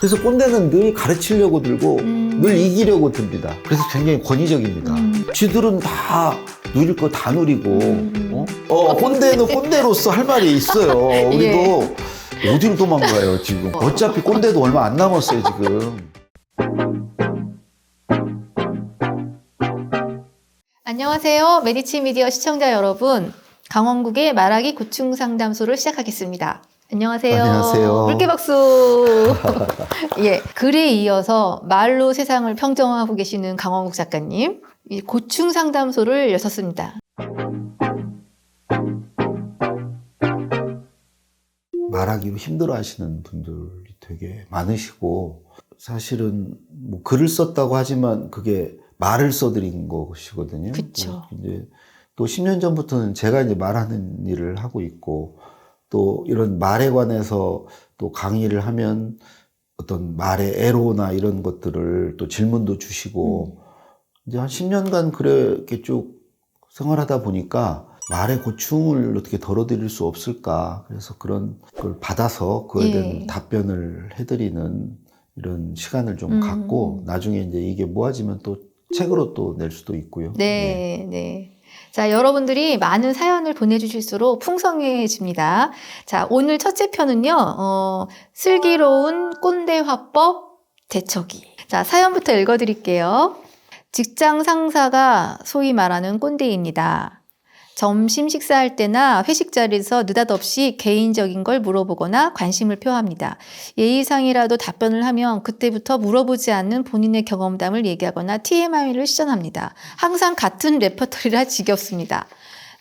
그래서 꼰대는 늘 가르치려고 들고 음. 늘 이기려고 듭니다. 그래서 굉장히 권위적입니다. 음. 쥐들은 다 누릴 거 다 누리고 음. 어? 어, 꼰대는 꼰대로서 할 말이 있어요. 우리도 어디로 도망가요 지금? 어차피 꼰대도 얼마 안 남았어요 지금. 안녕하세요. 메디치 미디어 시청자 여러분. 강원국의 말하기 고충 상담소를 시작하겠습니다. 안녕하세요. 안녕하세요. 물개 박수. 예. 글에 이어서 말로 세상을 평정하고 계시는 강원국 작가님. 이 고충 상담소를 여셨습니다. 말하기 힘들어 하시는 분들이 되게 많으시고 사실은 뭐 글을 썼다고 하지만 그게 말을 써드린 것이거든요. 그쵸. 이제 또 10년 전부터는 제가 이제 말하는 일을 하고 있고 또 이런 말에 관해서 또 강의를 하면 어떤 말의 애로나 이런 것들을 또 질문도 주시고 이제 한 10년간 그렇게 쭉 생활하다 보니까 말의 고충을 어떻게 덜어드릴 수 없을까. 그래서 그런 걸 받아서 그에 대한 예. 답변을 해드리는 이런 시간을 좀 음. 갖고 나중에 이제 이게 모아지면 또 책으로 또 낼 수도 있고요. 네, 네. 자, 여러분들이 많은 사연을 보내주실수록 풍성해집니다. 자, 오늘 첫째 편은요, 어, 슬기로운 꼰대 화법 대처기. 자, 사연부터 읽어드릴게요. 직장 상사가 소위 말하는 꼰대입니다. 점심 식사할 때나 회식 자리에서 느닷없이 개인적인 걸 물어보거나 관심을 표합니다. 예의상이라도 답변을 하면 그때부터 물어보지 않는 본인의 경험담을 얘기하거나 TMI를 시전합니다. 항상 같은 레퍼토리라 지겹습니다.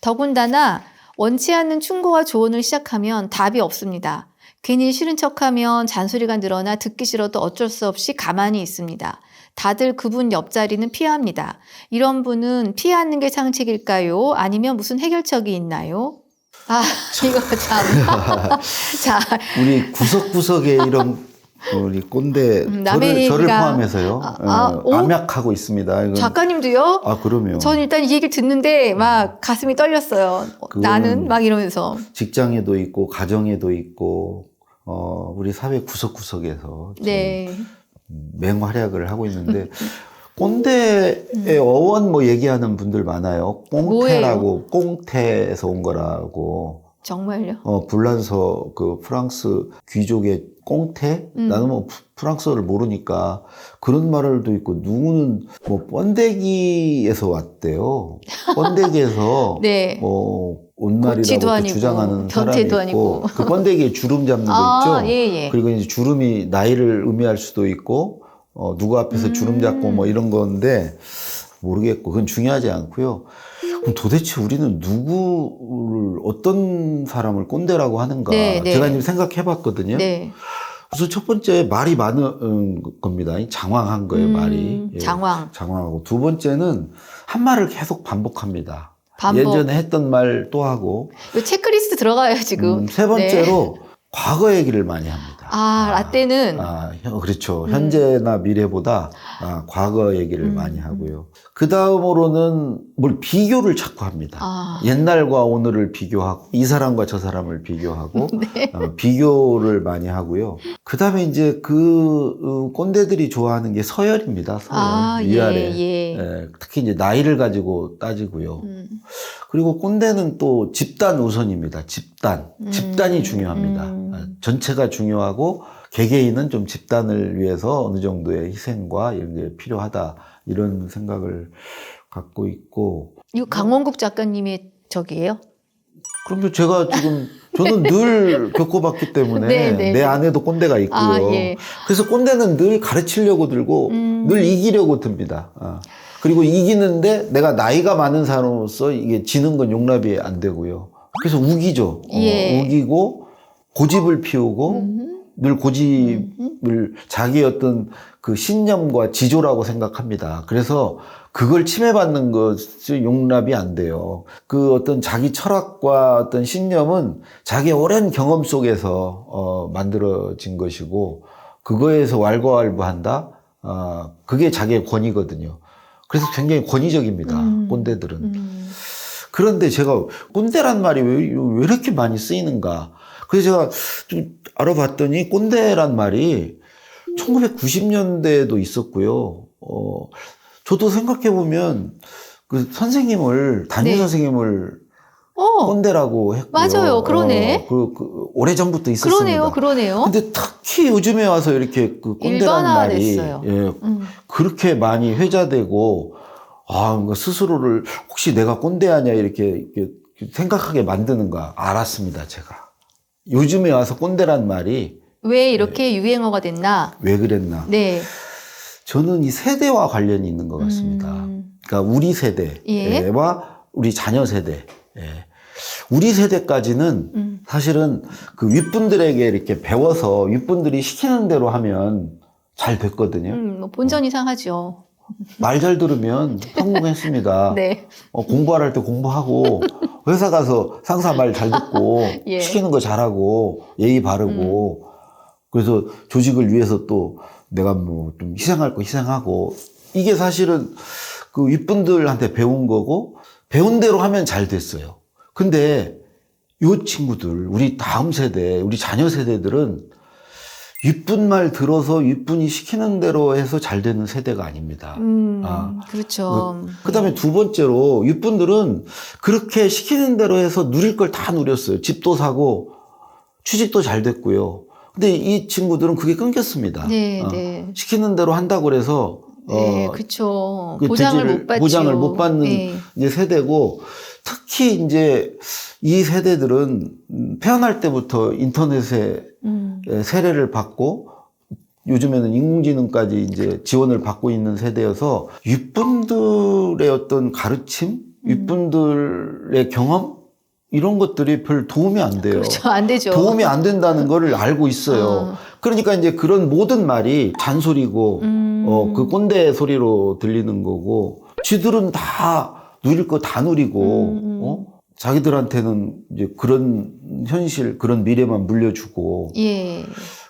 더군다나 원치 않는 충고와 조언을 시작하면 답이 없습니다. 괜히 싫은 척하면 잔소리가 늘어나 듣기 싫어도 어쩔 수 없이 가만히 있습니다. 다들 그분 옆자리는 피합니다. 이런 분은 피하는 게 상책일까요? 아니면 무슨 해결책이 있나요? 아, 이거 참. 자, 우리 구석구석에 이런 우리 꼰대 음, 저를, 저를 포함해서요 아, 아, 어, 오? 암약하고 있습니다. 이건- 작가님도요? 아 그럼요. 전 일단 이 얘기를 듣는데 막 가슴이 떨렸어요. 나는 막 이러면서. 직장에도 있고 가정에도 있고 어, 우리 사회 구석구석에서 네. 맹활약을 하고 있는데 꼰대의 어원 뭐 얘기하는 분들 많아요. 꽁태라고 꽁태에서 온 거라고. 정말요? 어 불란서 그 프랑스 귀족의 꽁태? 음. 나는 뭐 프- 프랑스어를 모르니까 그런 말을도 있고 누구는 뭐 번데기에서 왔대요. 번데기에서 네. 뭐 온말이라고 주장하는 사람이 있고 아니고. 그 번데기에 주름 잡는 거 아, 있죠. 예, 예. 그리고 이제 주름이 나이를 의미할 수도 있고 어, 누구 앞에서 음. 주름 잡고 뭐 이런 건데 모르겠고 그건 중요하지 않고요. 그럼 도대체 우리는 누구를 어떤 사람을 꼰대라고 하는가? 네, 네. 제가 지금 생각해봤거든요. 네. 그래서 첫 번째 말이 많은 겁니다. 장황한 거예요, 음, 말이. 예, 장황. 장황하고 두 번째는 한 말을 계속 반복합니다. 반복. 예전에 했던 말 또 하고 이 체크리스트 들어가요, 지금. 음, 세 번째로 과거 얘기를 많이 합니다. 아, 라떼는 아, 현- 그렇죠. 음. 현재나 미래보다 아, 과거 얘기를 음, 많이 하고요. 그 다음으로는 뭘 비교를 자꾸 합니다. 아. 옛날과 오늘을 비교하고 이 사람과 저 사람을 비교하고 네. 어, 비교를 많이 하고요. 그 다음에 이제 그 어, 꼰대들이 좋아하는 게 서열입니다. 서열 아, 예, 위아래. 예. 예, 특히 이제 나이를 가지고 따지고요. 음. 그리고 꼰대는 또 집단 우선입니다. 집단. 음, 집단이 중요합니다. 음. 아, 전체가 중요하고 개개인은 좀 집단을 위해서 어느 정도의 희생과 이런 게 필요하다. 이런 생각을 갖고 있고. 이거 강원국 작가님의 적이에요? 그럼요, 제가 지금 저는 늘 겪어봤기 때문에 네, 네, 내 네. 안에도 꼰대가 있고요. 아, 예. 그래서 꼰대는 늘 가르치려고 들고 음. 늘 이기려고 듭니다. 아. 그리고 이기는데 내가 나이가 많은 사람으로서 이게 지는 건 용납이 안 되고요. 그래서 우기죠. 어, 예. 우기고 고집을 피우고 음. 늘 고집을 음. 자기의 어떤 그 신념과 지조라고 생각합니다. 그래서 그걸 침해받는 것이 용납이 안 돼요. 그 어떤 자기 철학과 어떤 신념은 자기의 오랜 경험 속에서 어, 만들어진 것이고 그거에서 왈가왈부한다. 아, 그게 자기의 권위거든요. 그래서 굉장히 권위적입니다. 음. 꼰대들은. 음. 그런데 제가 꼰대란 말이 왜, 왜 이렇게 많이 쓰이는가. 그래서 제가 좀 알아봤더니 꼰대란 말이 1990년대에도 있었고요. 어, 저도 생각해 보면 그 선생님을 담임 네. 선생님을 어, 꼰대라고 했고요. 맞아요. 그러네. 어, 그, 그 오래 전부터 있었습니다. 그러네요, 그러네요. 근데 특히 요즘에 와서 이렇게 그 꼰대라는 말이. 예, 음. 그렇게 많이 회자되고 아, 뭔가 스스로를 혹시 내가 꼰대 아니야 이렇게, 이렇게 생각하게 만드는가 알았습니다, 제가. 요즘에 와서 꼰대란 말이 왜 이렇게 유행어가 됐나? 왜 그랬나? 네. 저는 이 세대와 관련이 있는 것 같습니다. 음, 그러니까 우리 세대와 우리 자녀 세대. 예. 우리 세대까지는 음. 사실은 그 윗분들에게 이렇게 배워서 윗분들이 시키는 대로 하면 잘 됐거든요. 음, 뭐 본전 이상하죠. 말 잘 들으면 성공했습니다. 네. 어, 공부할 때 공부하고 회사 가서 상사 말 잘 듣고 예. 시키는 거 잘하고 예의 바르고 그래서 조직을 위해서 또 내가 뭐 좀 희생할 거 희생하고 이게 사실은 그 윗분들한테 배운 거고 배운 대로 하면 잘 됐어요. 근데 요 친구들 우리 다음 세대 우리 자녀 세대들은 윗분 말 들어서 윗분이 시키는 대로 해서 잘 되는 세대가 아닙니다. 음, 아, 그렇죠. 그 다음에 두 번째로 윗분들은 그렇게 시키는 대로 해서 누릴 걸 다 누렸어요. 집도 사고 취직도 잘 됐고요. 근데 이 친구들은 그게 끊겼습니다. 네, 어, 네. 시키는 대로 한다고 그래서 네, 어, 그렇죠. 그 보장을 못 받죠. 보장을 못 받는 네. 이제 세대고 특히 이제 이 세대들은 음, 태어날 때부터 인터넷에 음, 예, 세례를 받고 요즘에는 인공지능까지 이제 지원을 받고 있는 세대여서 윗분들의 어떤 가르침, 음. 윗분들의 경험 이런 것들이 별 도움이 안 돼요. 그렇죠. 안 되죠. 도움이 안 된다는 거를 알고 있어요. 어. 그러니까 이제 그런 모든 말이 잔소리고 음, 어, 그 꼰대 소리로 들리는 거고 쥐들은 다 누릴 거 다 누리고 음, 음. 어? 자기들한테는 이제 그런 현실, 그런 미래만 물려주고 예.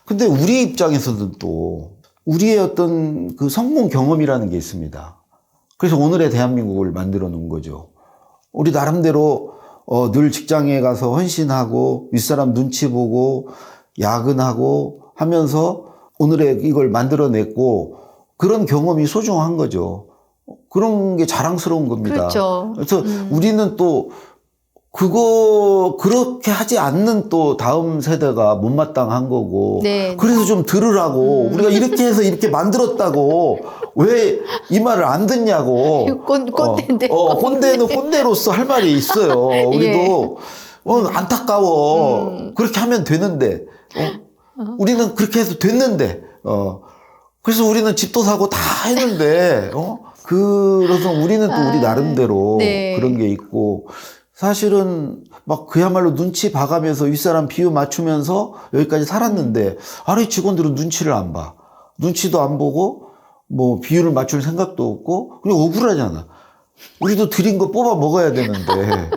근데 우리 입장에서는 또 우리의 어떤 그 성공 경험이라는 게 있습니다. 그래서 오늘의 대한민국을 만들어 놓은 거죠. 우리 나름대로 어, 늘 직장에 가서 헌신하고 윗사람 눈치 보고 야근하고 하면서 오늘의 이걸 만들어냈고 그런 경험이 소중한 거죠. 그런 게 자랑스러운 겁니다. 그렇죠. 그래서 음. 우리는 또 그거 그렇게 하지 않는 또 다음 세대가 못마땅한 거고. 네. 그래서 좀 들으라고. 음. 우리가 이렇게 해서 이렇게 만들었다고. 왜 이 말을 안 듣냐고. 꼰, 꼰대인데. 어, 어, 꼰대는 꼰대로서 할 말이 있어요. 우리도 어, 안타까워. 음. 그렇게 하면 되는데. 어? 우리는 그렇게 해서 됐는데. 어. 그래서 우리는 집도 사고 다 했는데. 어? 그래서 우리는 또 우리 아, 나름대로 네. 그런 게 있고 사실은 막 그야말로 눈치 봐가면서 윗사람 비유 맞추면서 여기까지 살았는데 아래 직원들은 눈치를 안 봐. 눈치도 안 보고 뭐 비유를 맞출 생각도 없고 그냥 억울하잖아. 우리도 드린 거 뽑아 먹어야 되는데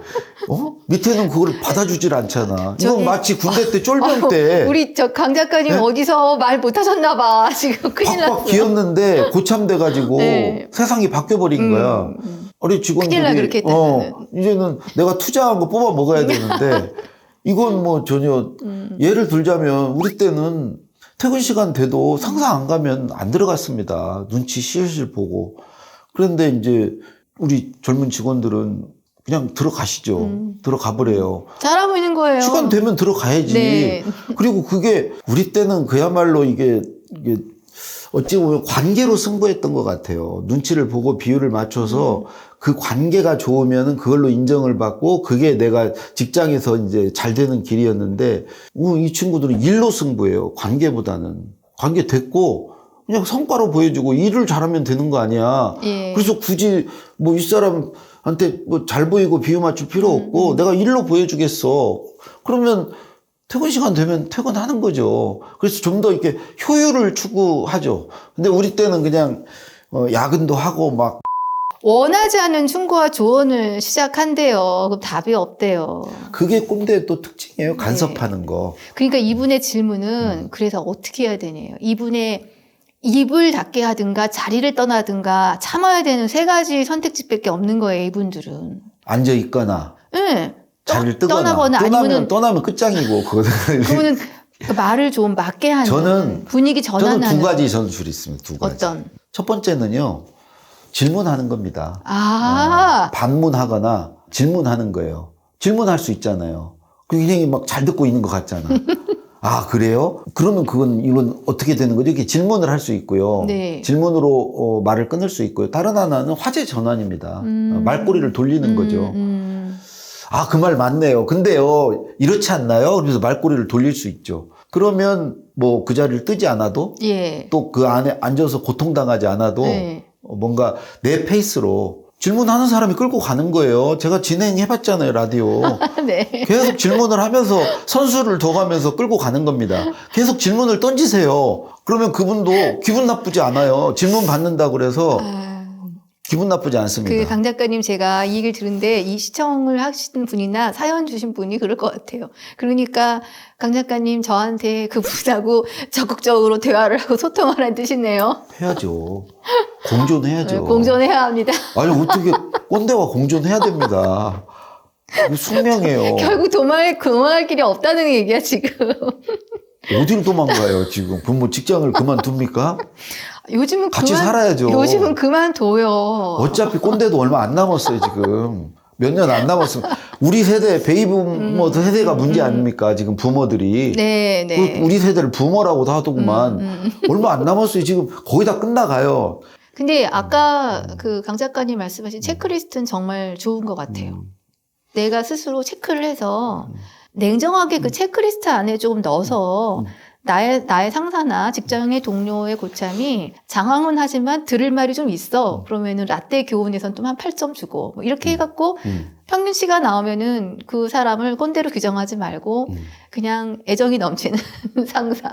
어? 밑에는 그걸 받아주질 않잖아. 이건 마치 군대 때 쫄병 때 우리 저 강 작가님 네? 어디서 말 못하셨나 봐. 지금 큰일 팍팍 났어요. 기었는데 고참돼가지고 네. 세상이 바뀌어버린 음, 거야. 음. 우리 직원들이 큰일 나, 그렇게. 어, 이제는 내가 투자한 거 뽑아 먹어야 되는데 이건 뭐 전혀 음. 예를 들자면 우리 때는 퇴근 시간 돼도 상사 안 가면 안 들어갔습니다. 눈치 실실 보고. 그런데 이제 우리 젊은 직원들은 그냥 들어가시죠. 음. 들어가 버려요. 잘하고 있는 거예요. 시간 되면 들어가야지. 네. 그리고 그게 우리 때는 그야말로 이게, 이게 어찌 보면 관계로 승부했던 것 같아요. 눈치를 보고 비율을 맞춰서 그 관계가 좋으면은 그걸로 인정을 받고 그게 내가 직장에서 이제 잘 되는 길이었는데 우, 이 친구들은 일로 승부해요. 관계보다는. 관계 됐고 그냥 성과로 보여주고 일을 잘하면 되는 거 아니야. 예. 그래서 굳이 뭐 윗사람한테 뭐 잘 보이고 비유 맞출 필요 없고 내가 일로 보여주겠어. 그러면 퇴근 시간 되면 퇴근하는 거죠. 그래서 좀 더 이렇게 효율을 추구하죠. 근데 우리 때는 그냥 어, 야근도 하고 막 원하지 않는 충고와 조언을 시작한대요. 그럼 답이 없대요. 그게 꼰대의 또 특징이에요. 간섭하는 거. 그러니까 이분의 음. 질문은 그래서 어떻게 해야 되네요. 이분의 입을 닫게 하든가 자리를 떠나든가 참아야 되는 세 가지 선택지밖에 없는 거예요. 이분들은. 앉아 있거나 응. 자리를 뜨거나 떠나거나 떠나면 아니면은 떠나면 끝장이고 그거는 그러면은 그 말을 좀 맞게 하는 저는- 분위기 전환하는 저는 두 가지 전술이 있습니다. 두 가지. 어떤 첫 번째는요. 질문하는 겁니다. 아, 어, 반문하거나 질문하는 거예요. 질문할 수 있잖아요. 그 인생이 막잘 듣고 있는 것 같잖아. 아, 그래요? 그러면 그건, 이건 어떻게 되는 거죠? 이렇게 질문을 할 수 있고요. 네. 질문으로 어, 말을 끊을 수 있고요. 다른 하나는 화제 전환입니다. 음. 어, 말꼬리를 돌리는 음, 거죠. 음. 아, 그 말 맞네요. 근데요, 이렇지 않나요? 그래서 말꼬리를 돌릴 수 있죠. 그러면 뭐 그 자리를 뜨지 않아도 예. 또 그 안에 앉아서 고통당하지 않아도 네. 어, 뭔가 내 페이스로 질문하는 사람이 끌고 가는 거예요. 제가 진행해봤잖아요, 라디오. 네. 계속 질문을 하면서 선수를 더 가면서 끌고 가는 겁니다. 계속 질문을 던지세요. 그러면 그분도 기분 나쁘지 않아요. 질문 받는다 그래서 아, 기분 나쁘지 않습니다. 그 강 작가님 제가 이 얘기를 들은데 이 시청을 하시는 분이나 사연 주신 분이 그럴 것 같아요. 그러니까 강 작가님 저한테 그분하고 적극적으로 대화를 하고 소통하라는 뜻이네요. 해야죠. 공존 해야죠. 네, 공존해야 합니다. 아니 어떻게 꼰대와 공존해야 됩니다. 숙명이에요. 결국 도망할, 도망할 길이 없다는 얘기야, 지금. 어디를 도망가요 지금? 그럼 뭐 직장을 그만둡니까? 요즘은 같이 그만, 살아야죠. 요즘은 그만둬요. 어차피 꼰대도 얼마 안 남았어요 지금. 몇 년 안 남았어요. 우리 세대 베이브뭐 세대가 문제 아닙니까 지금 부모들이. 음, 네, 네. 그 우리 세대를 부모라고도 하더구만. 음, 음. 얼마 안 남았어요. 지금 거의 다 끝나가요. 근데 아까 그 강 작가님 말씀하신 체크리스트는 정말 좋은 것 같아요. 음. 내가 스스로 체크를 해서 냉정하게 그 체크리스트 안에 조금 넣어서 음. 나의, 나의 상사나 직장의 동료의 고참이 장황은 하지만 들을 말이 좀 있어. 음. 그러면은 라떼 교훈에선 좀 한 8점 주고 뭐 이렇게 해갖고 음, 평균치가 나오면은 그 사람을 꼰대로 규정하지 말고 음. 그냥 애정이 넘치는 상사.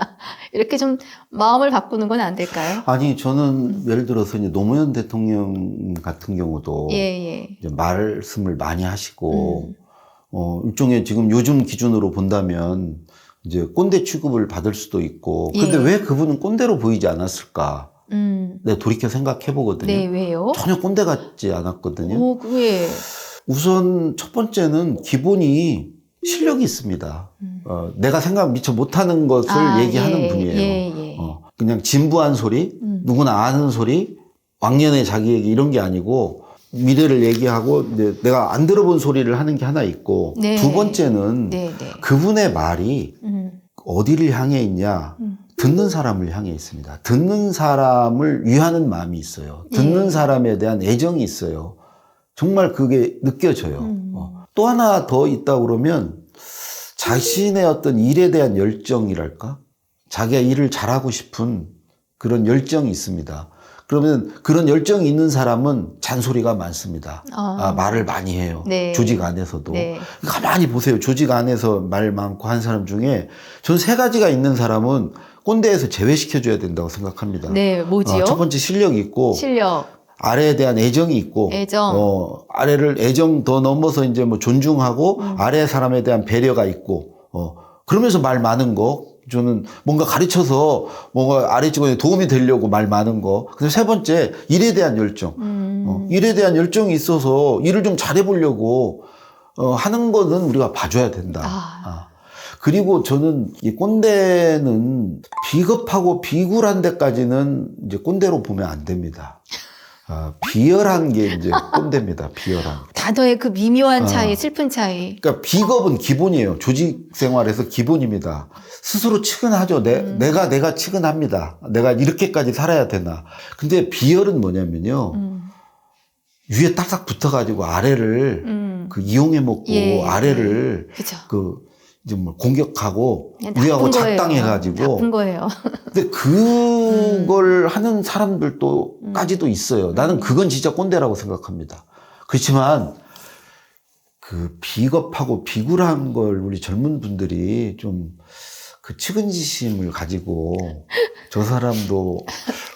이렇게 좀 마음을 바꾸는 건 안 될까요? 아니 저는 예를 들어서 이제 노무현 대통령 같은 경우도 예, 예. 말씀을 많이 하시고 음. 어 일종의 지금 요즘 기준으로 본다면 이제 꼰대 취급을 받을 수도 있고 근데 예. 왜 그분은 꼰대로 보이지 않았을까? 음. 내가 돌이켜 생각해 보거든요. 네, 왜요? 전혀 꼰대 같지 않았거든요. 오, 왜? 우선 첫 번째는 기본이 실력이 있습니다. 음. 어, 내가 생각 미처 못하는 것을 아, 얘기하는 예, 분이에요. 예, 예. 어, 그냥 진부한 소리, 음. 누구나 아는 소리, 왕년의 자기 얘기 이런 게 아니고 미래를 얘기하고 내가 안 들어본 소리를 하는 게 하나 있고 네. 두 번째는 네, 네. 그분의 말이 음. 어디를 향해 있냐 음. 듣는 사람을 향해 있습니다. 듣는 사람을 위하는 마음이 있어요. 듣는 예. 사람에 대한 애정이 있어요. 정말 그게 느껴져요. 음. 어. 또 하나 더 있다 그러면 자신의 어떤 일에 대한 열정이랄까? 자기가 일을 잘하고 싶은 그런 열정이 있습니다. 그러면 그런 열정이 있는 사람은 잔소리가 많습니다. 아. 아, 말을 많이 해요. 네. 조직 안에서도. 네. 가만히 보세요. 조직 안에서 말 많고 한 사람 중에 전 세 가지가 있는 사람은 꼰대에서 제외시켜줘야 된다고 생각합니다. 네, 뭐지요? 어, 첫 번째 실력이 있고 실력, 아래에 대한 애정이 있고 애정. 어, 아래를 애정 더 넘어서 이제 뭐 존중하고 음. 아래 사람에 대한 배려가 있고 어, 그러면서 말 많은 거 저는 뭔가 가르쳐서 뭔가 아래 직원에 도움이 되려고 말 많은 거. 그다음 세 번째 일에 대한 열정. 음. 어, 일에 대한 열정이 있어서 일을 좀 잘해보려고 어, 하는 거는 우리가 봐줘야 된다. 아. 아. 그리고 저는 이 꼰대는 비겁하고 비굴한 데까지는 이제 꼰대로 보면 안 됩니다. 아, 비열한 게 이제 꼰대입니다. 비열한. 단어의 그 미묘한 아. 차이, 슬픈 차이. 그러니까 비겁은 기본이에요. 조직 생활에서 기본입니다. 스스로 측은하죠. 내, 음. 내가 내가 측은합니다. 내가 이렇게까지 살아야 되나. 근데 비열은 뭐냐면요. 음. 위에 딱딱 붙어가지고 아래를 음. 그 이용해 먹고 예, 아래를 그죠. 그 이제 뭐 공격하고 위하고. 작당해가지고 나쁜 거예요. 근데 그 걸 하는 사람들도까지도 음. 있어요. 나는 그건 진짜 꼰대라고 생각합니다. 그렇지만 그 비겁하고 비굴한 걸 우리 젊은 분들이 좀 그 측은지심을 가지고 저 사람도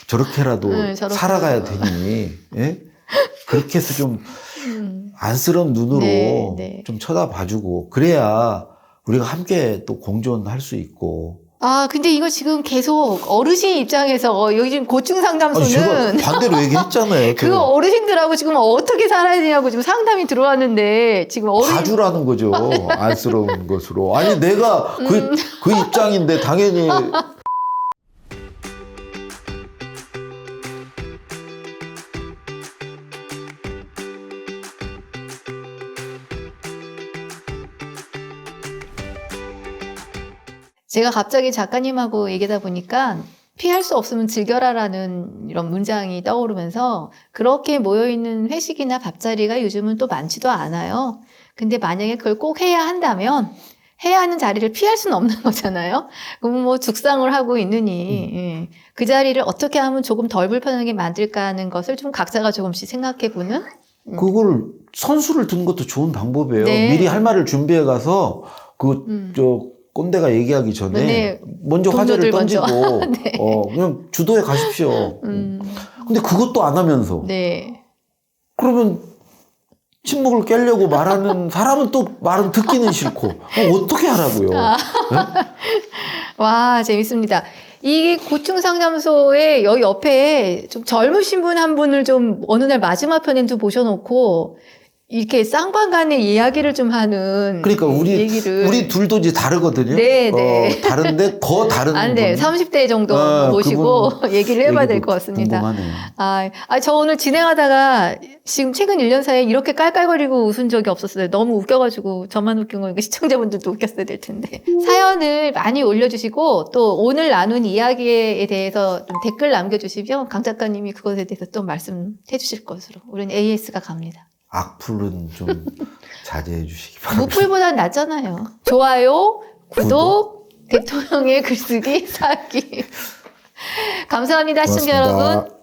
저렇게라도 네. 살아가야 되니 예? 그렇게 해서 좀 음. 안쓰러운 눈으로 네, 네. 좀 쳐다봐주고 그래야 우리가 함께 또 공존할 수 있고 아, 근데 이거 지금 계속 어르신 입장에서 요즘 고충 아니, 상담소는 제가 반대로 얘기했잖아요. 그 어르신들하고 지금 어떻게 살아야 되냐고 지금 상담이 들어왔는데 지금 어르신 봐주라는 거죠. 안쓰러운 것으로. 아니, 내가 그, 음. 그 입장인데 당연히 제가 갑자기 작가님하고 얘기하다 보니까 피할 수 없으면 즐겨라라는 이런 문장이 떠오르면서 그렇게 모여있는 회식이나 밥자리가 요즘은 또 많지도 않아요. 근데 만약에 그걸 꼭 해야 한다면 해야 하는 자리를 피할 수는 없는 거잖아요. 그럼 뭐 죽상을 하고 있느니 예. 그 자리를 어떻게 하면 조금 덜 불편하게 만들까 하는 것을 좀 각자가 조금씩 생각해 보는 그걸 선수를 둔 것도 좋은 방법이에요. 네. 미리 할 말을 준비해 가서 그, 음. 저, 꼰대가 얘기하기 전에 네. 먼저 화제를. 던지고 네. 어, 그냥 주도해 가십시오. 음, 근데 그것도 안 하면서 네. 그러면 침묵을 깨려고 말하는 사람은 또 말은 듣기는 싫고 어, 어떻게 하라고요? 아. 와, 재밌습니다. 이 고충 상담소의 여기 옆에 좀 젊으신 분 한 분을 좀 어느 날 마지막 편에도 모셔놓고 이렇게 쌍방간의 이야기를 좀 하는 그러니까 우리 얘기를 우리 둘도 이제 다르거든요. 네, 네. 어, 다른데 더 다른 안 돼. 분 30대 정도 아, 모시고 얘기를 해봐야 될 것 같습니다. 궁금하네요. 아, 아, 저 오늘 진행하다가 지금 최근 1년 사이에 이렇게 깔깔거리고 웃은 적이 없었어요. 너무 웃겨가지고 저만 웃긴 거니까 시청자분들도 웃겼어야 될 텐데. 사연을 많이 올려주시고 또 오늘 나눈 이야기에 대해서 좀 댓글 남겨주시면 강 작가님이 그것에 대해서 또 말씀해 주실 것으로 우리는 AS가 갑니다. 악플은 좀 자제해 주시기 바랍니다. 무플보단 낫잖아요. 좋아요, 구독, 대통령의 글쓰기, 사기. 감사합니다, 시청자 고맙습니다. 여러분.